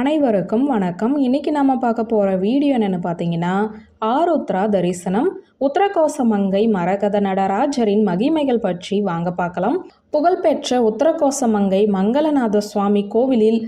அனைவருக்கும் வணக்கம். இன்னைக்கு நாம பார்க்க போகிற வீடியோ என்னென்னு பார்த்தீங்கன்னா ஆருத்ரா தரிசனம். உத்தரகோசமங்கை மரகத நடராஜரின் மகிமைகள் பற்றி வாங்க பார்க்கலாம். புகழ்பெற்ற உத்தரகோசமங்கை மங்களநாத சுவாமி கோவிலில்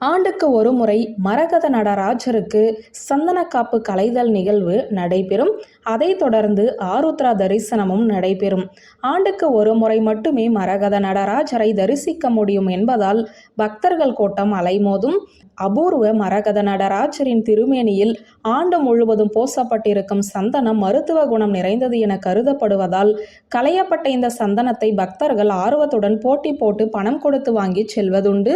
ஆண்டுக்கு ஒரு முறை மரகத நடராஜருக்கு சந்தனக்காப்பு கலைதல் நிகழ்வு நடைபெறும். அதைத் தொடர்ந்து ஆருத்ரா தரிசனமும் நடைபெறும். ஆண்டுக்கு ஒரு முறை மட்டுமே மரகத நடராஜரை தரிசிக்க முடியும் என்பதால் பக்தர்கள் கூட்டம் அலைமோதும். அபூர்வ மரகத நடராஜரின் திருமேனியில் ஆண்டு முழுவதும் பூசப்பட்டிருக்கும் சந்தனம் மருத்துவ குணம் நிறைந்தது என கருதப்படுவதால் களையப்பட்ட இந்த சந்தனத்தை பக்தர்கள் ஆர்வத்துடன் போட்டி போட்டு பணம் கொடுத்து வாங்கி செல்வதுண்டு.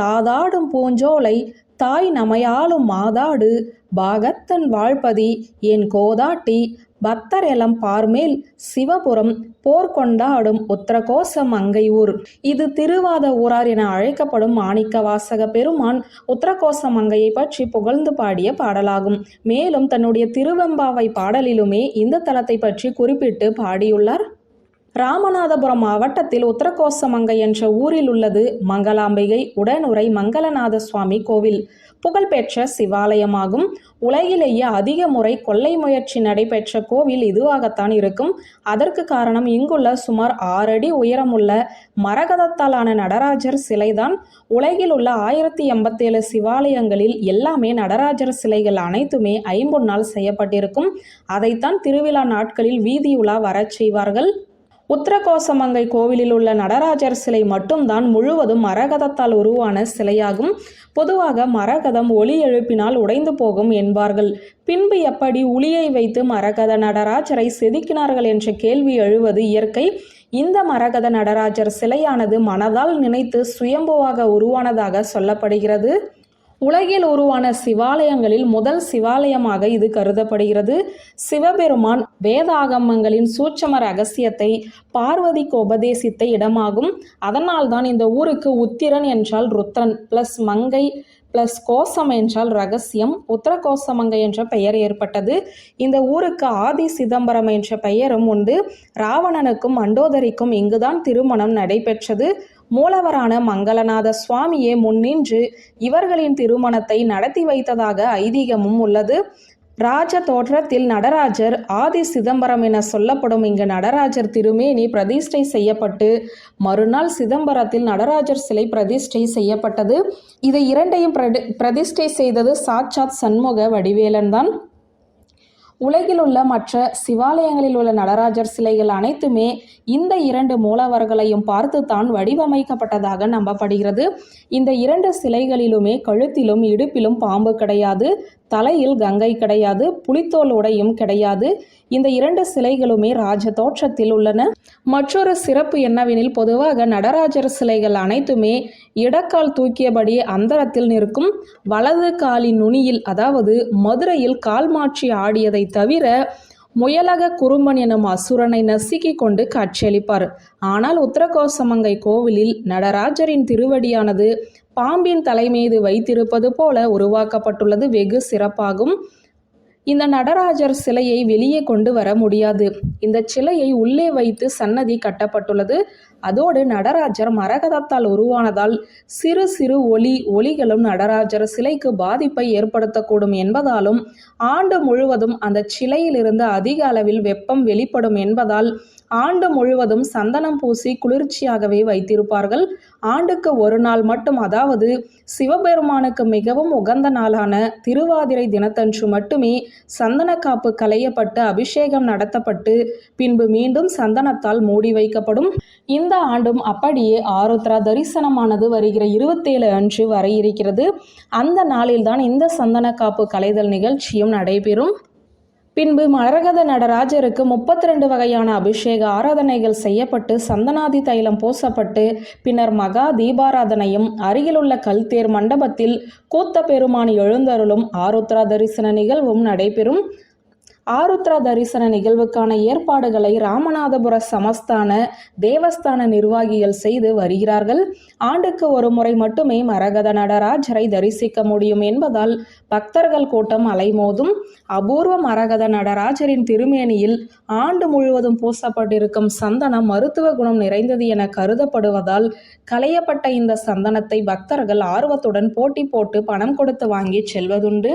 தாதாடும் பூஞ்சோலை தாய் நமையாளும் மாதாடு. பாகத்தன் வாழ்பதி என் கோதாட்டி பக்தரெலம் பார்மேல் சிவபுரம் போர்க்கொண்டாடும் உத்தரகோசம் அங்கையூர் இது திருவாத ஊரார் என அழைக்கப்படும் மாணிக்க வாசக பெருமான் உத்தரகோச மங்கையை பற்றி புகழ்ந்து பாடிய பாடலாகும். மேலும் தன்னுடைய திருவெம்பாவை பாடலிலுமே இந்த தலத்தை பற்றி குறிப்பிட்டு பாடியுள்ளார். ராமநாதபுரம் மாவட்டத்தில் உத்தரகோசமங்கை என்ற ஊரில் உள்ளது மங்களாம்பிகை உடனுரை மங்களநாத சுவாமி கோவில். புகழ்பெற்ற சிவாலயமாகும். உலகிலேயே அதிக முறை கொள்ளை முயற்சி நடைபெற்ற கோவில் இதுவாகத்தான் இருக்கும். அதற்கு காரணம் இங்குள்ள சுமார் ஆறடி உயரமுள்ள மரகதத்தாலான நடராஜர் சிலைதான். உலகில் உள்ள ஆயிரத்தி எண்பத்தேழு சிவாலயங்களில் எல்லாமே நடராஜர் சிலைகள் அனைத்துமே ஐம்பொன்னால் செய்யப்பட்டிருக்கும். அதைத்தான் திருவிழா நாட்களில் வீதியுலா வரச் செய்வார்கள். உத்தரகோசமங்கை கோவிலில் உள்ள நடராஜர் சிலை மட்டும்தான் முழுவதும் மரகதத்தால் உருவான சிலையாகும். பொதுவாக மரகதம் ஒளி எழுப்பினால் உடைந்து போகும் என்பார்கள். பின்பு எப்படி உளியை வைத்து மரகத நடராஜரை செதுக்கினார்கள் என்ற கேள்வி எழுவது இயற்கை. இந்த மரகத நடராஜர் சிலையானது மனதால் நினைத்து சுயம்புவாக உருவானதாக சொல்லப்படுகிறது. உலகில் உருவான சிவாலயங்களில் முதல் சிவாலயமாக இது கருதப்படுகிறது. சிவபெருமான் வேதாகமங்களின் சூட்சம ரகசியத்தை பார்வதிக்கு உபதேசித்த இடமாகும். அதனால்தான் இந்த ஊருக்கு உத்திரன் என்றால் ருத்ரன் பிளஸ் மங்கை பிளஸ் கோசம் என்றால் ரகசியம் உத்தர கோசமங்கை என்ற பெயர் ஏற்பட்டது. இந்த ஊருக்கு ஆதி சிதம்பரம் என்ற பெயரும் உண்டு. ராவணனுக்கும் மண்டோதரிக்கும் இங்குதான் திருமணம் நடைபெற்றது. மூலவரான மங்களநாத சுவாமியே முன்னின்று இவர்களின் திருமணத்தை நடத்தி வைத்ததாக ஐதீகமும் உள்ளது. ராஜ தோற்றத்தில் நடராஜர் ஆதி சிதம்பரம் என சொல்லப்படும் இங்கு நடராஜர் திருமேனி பிரதிஷ்டை செய்யப்பட்டு மறுநாள் சிதம்பரத்தில் நடராஜர் சிலை பிரதிஷ்டை செய்யப்பட்டது. இதை இரண்டையும் பிரதி பிரதிஷ்டை செய்தது சாட்சாத் சண்முக வடிவேலன் தான் உலகில் உள்ள மற்ற சிவாலயங்களில் உள்ள நடராஜர் சிலைகள் அனைத்துமே இந்த இரண்டு மூலவர்களையும் பார்த்து தான் வடிவமைக்கப்பட்டதாக நம்பப்படுகிறது. இந்த இரண்டு சிலைகளிலுமே கழுத்திலும் இடுப்பிலும் பாம்பு கிடையாது. தலையில் கங்கை கிடையாது புலித்தோல் உடையும் கிடையாது. இந்த இரண்டு சிலைகளுமே ராஜ தோற்றத்தில் உள்ளன. மற்றொரு சிறப்பு என்னவெனில் பொதுவாக நடராஜர் சிலைகள் அனைத்துமே இடக்கால் தூக்கியபடி அந்தரத்தில் நிற்கும். வலது காலின் நுனியில் அதாவது மதுரையில் கால் மாற்றி ஆடியதை தவிர முயலக குறும்பன் எனும் அசுரனை நசுக்கி கொண்டு காட்சியளிப்பார். ஆனால் உத்தரகோசமங்கை கோவிலில் நடராஜரின் திருவடியானது பாம்பின் தலை மீது வைத்திருப்பது போல உருவாக்கப்பட்டுள்ளது. வெகு சிறப்பாகும். இந்த நடராஜர் சிலையை வெளியே கொண்டு வர முடியாது. இந்த சிலையை உள்ளே வைத்து சன்னதி கட்டப்பட்டுள்ளது. அதோடு நடராஜர் மரகதத்தால் உருவானதால் சிறு சிறு ஒளி ஒளிகளும் நடராஜர் சிலைக்கு பாதிப்பை ஏற்படுத்தக்கூடும் என்பதாலும் ஆண்டு முழுவதும் அந்த சிலையிலிருந்து அதிக அளவில் வெப்பம் வெளிப்படும் என்பதால் ஆண்டு முழுவதும் சந்தனம் பூசி குளிர்ச்சியாகவே வைத்திருப்பார்கள். ஆண்டுக்கு ஒரு நாள் மட்டும் அதாவது சிவபெருமானுக்கு மிகவும் உகந்த நாளான திருவாதிரை தினத்தன்று மட்டுமே சந்தனக்காப்பு களையப்பட்டு அபிஷேகம் நடத்தப்பட்டு பின்பு மீண்டும் சந்தனத்தால் மூடி வைக்கப்படும். இந்த ஆண்டும் அப்படியே ஆருத்ரா தரிசனமானது வருகிற இருபத்தேழு அன்று வர இருக்கிறது. அந்த நாளில்தான் இந்த சந்தன காப்பு கலைதல் நிகழ்ச்சியும் நடைபெறும். பின்பு மரகத நடராஜருக்கு முப்பத்தி ரெண்டு வகையான அபிஷேக ஆராதனைகள் செய்யப்பட்டு சந்தனாதி தைலம் பூசப்பட்டு பின்னர் மகா தீபாராதனையும் அருகிலுள்ள கல்தேர் மண்டபத்தில் கூத்த பெருமான் எழுந்தருளும் ஆருத்ரா தரிசன நிகழ்வும் நடைபெறும். ஆருத்ரா தரிசன நிகழ்வுக்கான ஏற்பாடுகளை ராமநாதபுர சமஸ்தான தேவஸ்தான நிர்வாகிகள் செய்து வருகிறார்கள். ஆண்டுக்கு ஒரு முறை மட்டுமே மரகத நடராஜரை தரிசிக்க முடியும் என்பதால் பக்தர்கள் கூட்டம் அலைமோதும். அபூர்வ மரகத நடராஜரின் திருமேனியில் ஆண்டு முழுவதும் பூசப்பட்டிருக்கும் சந்தனம் மருத்துவ குணம் நிறைந்தது என கருதப்படுவதால் களையப்பட்ட இந்த சந்தனத்தை பக்தர்கள் ஆர்வத்துடன் போட்டி போட்டு பணம் கொடுத்து வாங்கி செல்வதுண்டு.